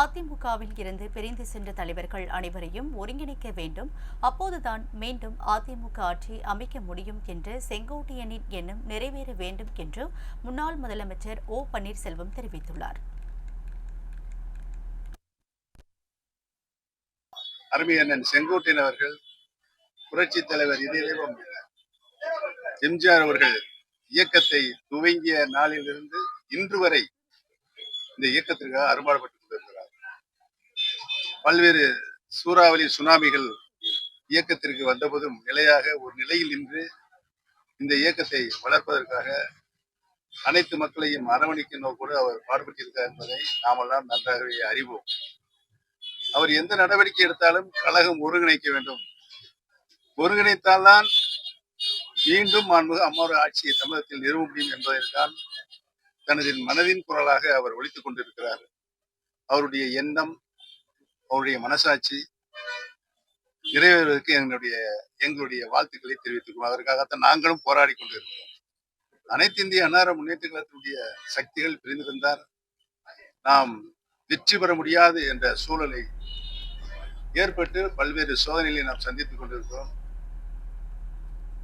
அதிமுகவில் இருந்து பிரிந்து சென்ற தலைவர்கள் அனைவரையும் ஒருங்கிணைக்க வேண்டும். அப்போதுதான் மீண்டும் அதிமுக ஆட்சி அமைக்க முடியும் என்று செங்கோட்டையனின் எண்ணம் நிறைவேற வேண்டும் என்று முன்னாள் முதலமைச்சர் ஓ பன்னீர்செல்வம் தெரிவித்துள்ளார். அருமை அண்ணன் செங்கோட்டையன் அவர்கள் புரட்சி தலைவர் இதயம் எம்ஜிஆர் அவர்கள் இயக்கத்தை துவங்கிய நாளிலிருந்து இன்று வரை இந்த இயக்கத்திற்காக அரும்பாடுபட்டு பல்வேறு சூறாவளி சுனாமிகள் இயக்கத்திற்கு வந்தபோதும் நிலையாக ஒரு நிலையில் நின்று இந்த இயக்கத்தை வளர்ப்பதற்காக அனைத்து மக்களையும் அரவணைக்கும் நோக்கோடு அவர் பாடுபட்டிருக்கார் என்பதை நாமெல்லாம் நன்றாகவே அறிவோம். அவர் எந்த நடவடிக்கை எடுத்தாலும் கழகம் ஒருங்கிணைக்க வேண்டும். ஒருங்கிணைத்தால்தான் மீண்டும் மாண்புமிகு அம்மாவோட ஆட்சியை தமிழகத்தில் நிறுவ முடியும் என்பதற்கான தனது மனதின் குரலாக அவர் ஒழித்துக் கொண்டிருக்கிறார். அவருடைய எண்ணம் அவருடைய மனசாட்சி நிறைவேறுவதற்கு எங்களுடைய எங்களுடைய வாழ்த்துக்களை தெரிவித்துக்கொள்வோம். அதற்காகத்தான் நாங்களும் போராடி கொண்டிருக்கிறோம். அனைத்து இந்திய அன்னார முன்னேற்ற கழகத்தினுடைய சக்திகள் பிரிந்திருந்தார் நாம் வெற்றி பெற முடியாது என்ற சூழலை ஏற்பட்டு பல்வேறு சோதனைகளை நாம் சந்தித்துக் கொண்டிருக்கிறோம்.